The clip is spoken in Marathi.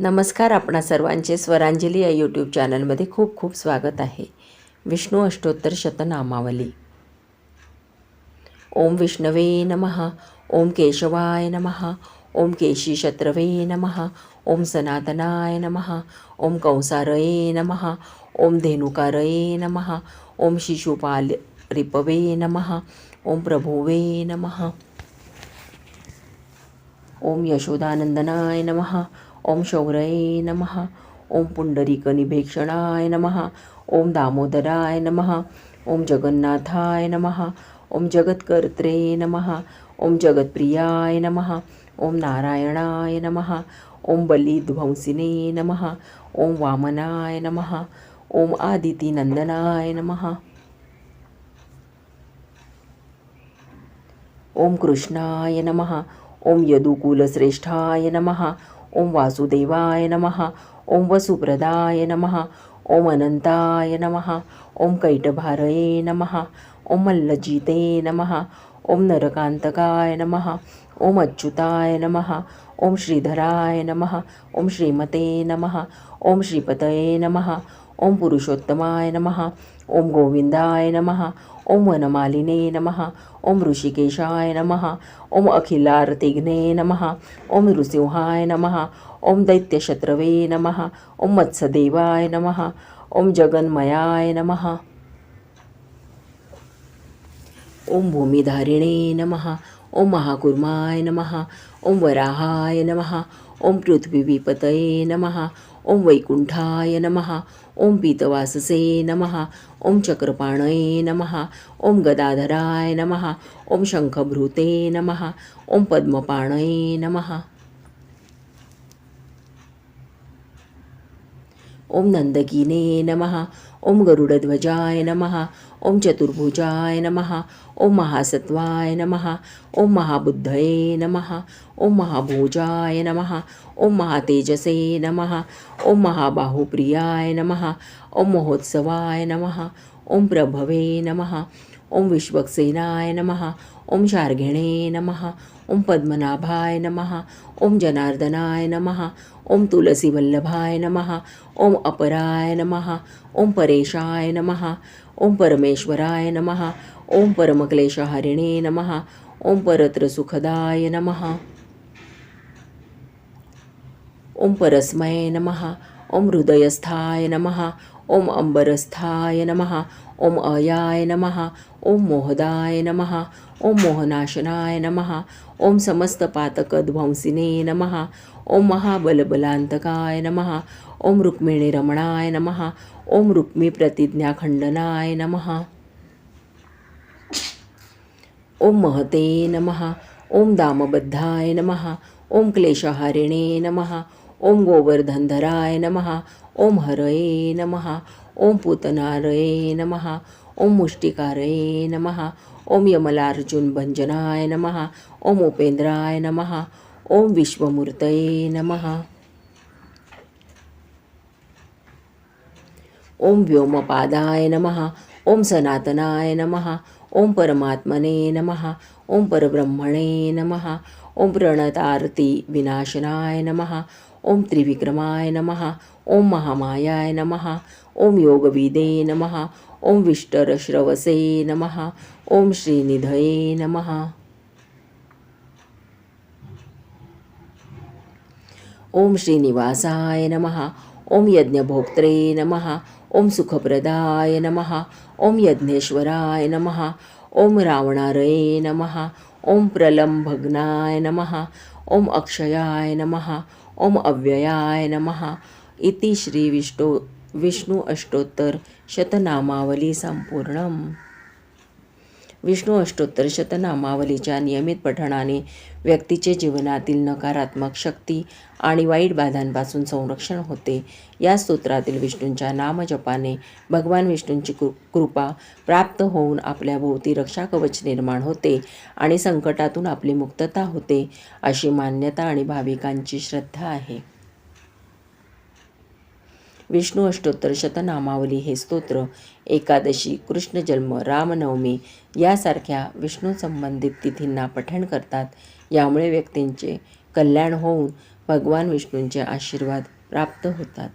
नमस्कार आपणा सर्वांचे स्वरांजली या यूट्यूब चॅनलमध्ये खूप खूप स्वागत आहे. विष्णू अष्टोत्तर शतनामावली. ओम विष्णवे नमः ओम केशवाय नमः ओम केशी शत्रवे नमः ओम सनातनाय नमः ओम कंसारये नमः ओम धेनुकारये नमः ओम शिशुपाल रिपवे नमः ओम प्रभुवे नमः। ओम यशोदानंदनाय नमः ओम शौरये नमः ओम पुंडरीकनिभेक्षणाय नमः ओम दामोदराय नमः ओम जगन्नाथाय नमः ओम जगत्कर्त्रे नमः ओम जगत्प्रियाय नमः ओम नारायणाय नमः ओम बलिध्वंसिने नमः ओम वामनाय नमः ओम आदितीनंदनाय नमः ओम कृष्णाय नमः ओम यदुकुलश्रेष्ठाय नमः ओम वासुदेवाय नमः ओम वसुप्रदाय नमः ओम अनंताय नमः ओम कैटभारये नमः ओम मल्लजिते नमः ओम नरकांतकाय नमः ओम अच्युताय नमः ओम श्रीधराय नमः ओम श्रीमते नमः ओम श्रीपतये नमः ओम पुरुषोत्तमाय नमः ओम गोविंदाय नमः ओम वनमालिने नमः ओम ऋषिकेशाय नमः ओम अखिलार्तिघ्ने नमः ओम नृसिंहाय नमः ओम दैत्यशत्रवे नमः ओम मत्सदेवाय नमः ओम जगन्मयाय नमः ओम भूमिधारिणे नमः ओम महाकुर्माय नमः ओम वराहाय नमः ओम पृथ्वीपतये नमः ओम वैकुंठाय नमः ओम पीतवाससे नमः ओम चक्रपाणये नमः ओम गदाधराय नमः ओम शंखभृते नमः ओम पद्मपाणये नमः। ओम नंदकीने नमः ओम गरुडध्वजाय नमः ओम चतुर्भुजाय नमः ओम महासत्वाय नमः ओम महाबुद्धये नमः ओम महाभोजाय नमः ओम महातेजसे नमः ओम महाबाहुप्रियाय नमः ओम महोत्सवाय नमः ओम प्रभवे नमः ओम विश्वक्सेनाय नमः ओम शार्घिणे नमः ओम पद्मनाभाय नमः ओम जनार्दनाय नमः ओम तुलसीवल्लभाय नमः ओम अपराय नमः ओम परेशाय नमः ओम परमेश्वराय नमः ओम परमक्लेशहारिणे नमः ओम परत्रसुखदाय नमः ओम परस्मये नमः ओम हृदयस्थाय नमः ओम अंबरस्थाय नमः ओम अयाय नमः ओम मोहदाय नमः ओम मोहनाशनाय नमः ओम समस्त पातकध्वंसिने नमः ओम महाबलबलांतकाय नमः ओम रुक्मिणीरमणाय नमः ओम रुक्मिप्रतिज्ञाखंडनाय नमः ओम महते नमः ओम दामबद्धाय नमः ओम क्लेशहारिणे नमः ओम गोवर्धनधराय नमः ओम हरये नमः ओम पूतनारये नमः ओम मुष्टिकारये नमः ओम यमलार्जुनभञ्जनाय नमः ओम उपेन्द्राय नमः ओम विश्वमूर्तये नमः। ओम व्योमपादाय नमः ओम सनातनाय नमः ओम परमात्मने नमः ओम परब्रह्मणे नमः ओम प्रणतार्ती विनाशनाय नमः ओम त्रिविक्रमाय नमः ओम महामायाय नमः ओम योगविदे नमः ओम विष्टरश्रवसे नमः ओम श्रीनिधये नमः ओम श्रीनिवासाय नमः ओम यज्ञभोक्त्रे नमः ओम सुखप्रदाय नमः ओम यज्ञेश्वराय नमः ओम रावणारये नमः ओम प्रलंभग्नाय नमः ओम अक्षयाय नमः ओम अव्ययाय नमः इति श्री विष्णू विष्णू अष्टोत्तर शतनामावली संपूर्ण विष्णू अष्टोत्तर शतनामावलीच्या नियमित पठणाने व्यक्तीचे जीवनातील नकारात्मक शक्ती आणि वाईट बाधांपासून संरक्षण होते. या स्तोत्रातील विष्णूंच्या नामजपाने भगवान विष्णूंची कृ कृपा प्राप्त होऊन आपल्या भोवती रक्षाकवच निर्माण होते आणि संकटातून आपली मुक्तता होते अशी मान्यता आणि भाविकांची श्रद्धा आहे. विष्णू अष्टोत्तर शतनामावली हे स्तोत्र एकादशी कृष्ण जन्म रामनवमी यासारख्या विष्णू संबंधित तिथींना पठण करतात. यामुळे व्यक्तींचे कल्याण होऊन भगवान विष्णूंचे आशीर्वाद प्राप्त होतात.